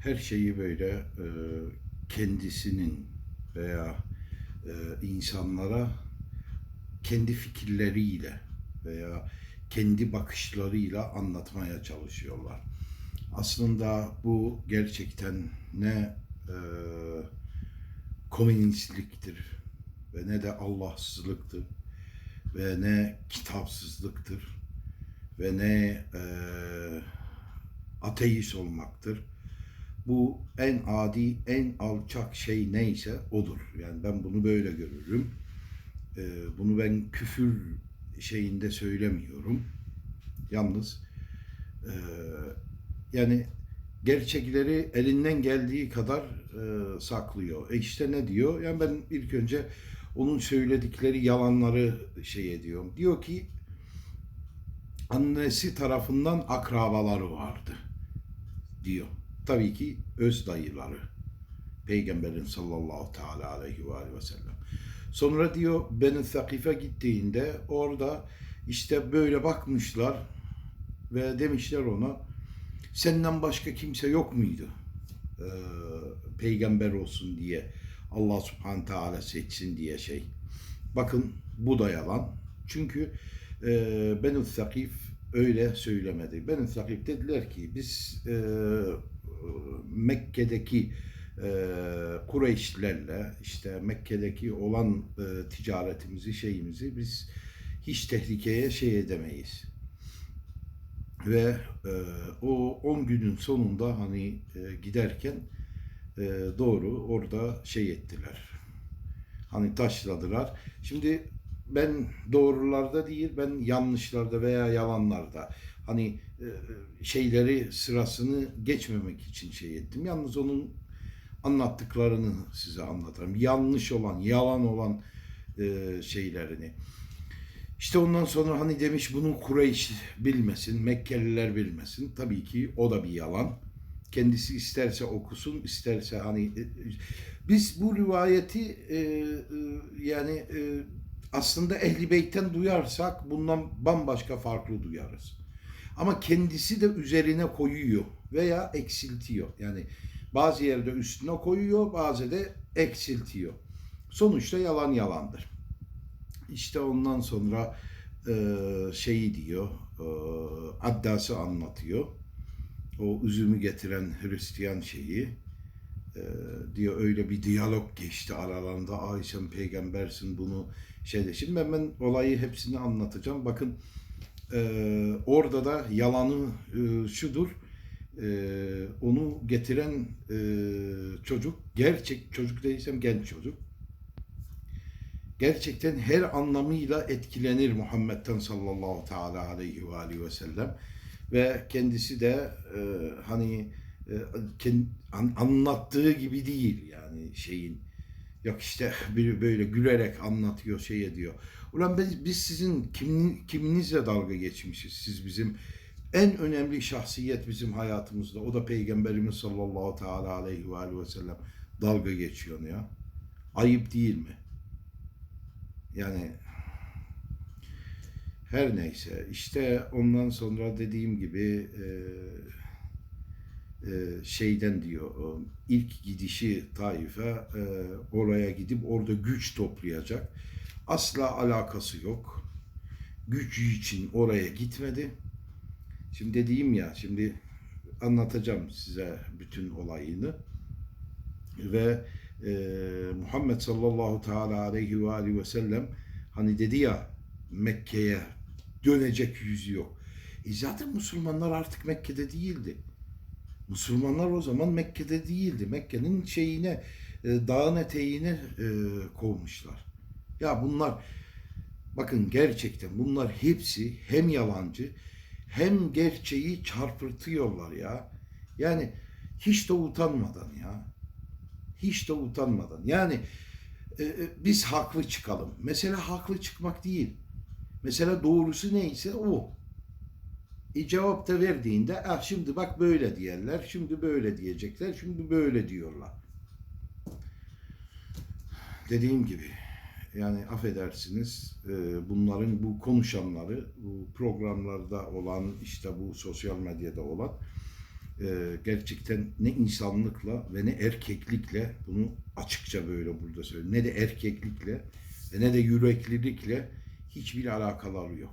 her şeyi böyle e, kendisinin veya e, insanlara kendi fikirleriyle veya kendi bakışlarıyla anlatmaya çalışıyorlar. Aslında bu gerçekten ne e, komünistliktir ve ne de Allahsızlıktır ve ne kitapsızlıktır ve ne e, ateist olmaktır. Bu en adi, en alçak şey neyse odur. Yani ben bunu böyle görürüm. E, bunu ben küfür şeyinde söylemiyorum. Yalnız e, yani gerçekleri elinden geldiği kadar e, saklıyor. E işte ne diyor? Yani ben ilk önce onun söyledikleri yalanları şey ediyorum. Diyor ki annesi tarafından akrabaları vardı diyor. Tabii ki öz dayıları. Peygamberin sallallahu teala aleyhi ve aleyhi ve sellem. Sonra diyor Beni Sakife gittiğinde orada işte böyle bakmışlar ve demişler ona senden başka kimse yok muydu? Ee, peygamber olsun diye Allah subhanahu teala seçsin diye şey. Bakın bu da yalan. Çünkü e, Beni Sakif öyle söylemedi. Beni Sakif dediler ki biz e, Mekke'deki e, Kureyşlilerle işte Mekke'deki olan e, ticaretimizi şeyimizi biz hiç tehlikeye şey edemeyiz. Ve e, o 10 günün sonunda hani e, giderken e, doğru orada şey ettiler. Hani taşladılar. Şimdi ben doğrularda değil ben yanlışlarda veya yalanlarda hani e, şeyleri sırasını geçmemek için şey ettim. Yalnız onun anlattıklarını size anlatırım. Yanlış olan, yalan olan e, şeylerini. İşte ondan sonra hani demiş bunu Kureyş bilmesin, Mekkeliler bilmesin. Tabii ki o da bir yalan. Kendisi isterse okusun, isterse hani e, biz bu rivayeti e, e, yani e, aslında Ehli Beyt'ten duyarsak bundan bambaşka farklı duyarız. Ama kendisi de üzerine koyuyor veya eksiltiyor. Yani bazı yerde üstüne koyuyor, bazı de eksiltiyor. Sonuçta yalan yalandır. İşte ondan sonra e, şeyi diyor, e, Addas'ı anlatıyor. O üzümü getiren Hristiyan şeyi e, diyor öyle bir diyalog geçti aralarında. Ay sen peygambersin bunu şeyde. Şimdi ben, ben olayı hepsini anlatacağım. Bakın e, orada da yalanı e, şudur. E, onu getiren e, çocuk gerçek çocuk değilsem genç çocuk gerçekten her anlamıyla etkilenir Muhammed'den sallallahu teala aleyhi ve aleyhi ve sellem ve kendisi de e, hani e, an, anlattığı gibi değil yani şeyin yok işte bir böyle gülerek anlatıyor şey ediyor. Ulan biz, biz sizin kim, kiminizle dalga geçmişiz? Siz bizim en önemli şahsiyet bizim hayatımızda. O da Peygamberimiz sallallahu teala aleyhi ve aleyhi ve sellem dalga geçiyor ya. Ayıp değil mi? Yani her neyse işte ondan sonra dediğim gibi e, e, şeyden diyor o ilk gidişi Taif'e e, oraya gidip orada güç toplayacak. Asla alakası yok. Gücü için oraya gitmedi. Şimdi dediğim ya şimdi anlatacağım size bütün olayını ve e, Muhammed sallallahu teala aleyhi ve aleyhi ve sellem hani dedi ya Mekke'ye dönecek yüzü yok. E zaten Müslümanlar artık Mekke'de değildi. Müslümanlar o zaman Mekke'de değildi. Mekke'nin şeyine, e, dağın eteğine e, kovmuşlar. Ya bunlar bakın gerçekten bunlar hepsi hem yalancı hem gerçeği çarpıtıyorlar ya. Yani hiç de utanmadan ya. Hiç de utanmadan. Yani e, e, biz haklı çıkalım. Mesela haklı çıkmak değil. Mesela doğrusu neyse o. E, cevap da verdiğinde ah şimdi bak böyle diyorlar, şimdi böyle diyecekler, şimdi böyle diyorlar. Dediğim gibi yani affedersiniz e, bunların bu konuşanları bu programlarda olan işte bu sosyal medyada olan e, gerçekten ne insanlıkla ve ne erkeklikle bunu açıkça böyle burada söylüyorum. Ne de erkeklikle ne de yüreklilikle hiçbir alakaları yok.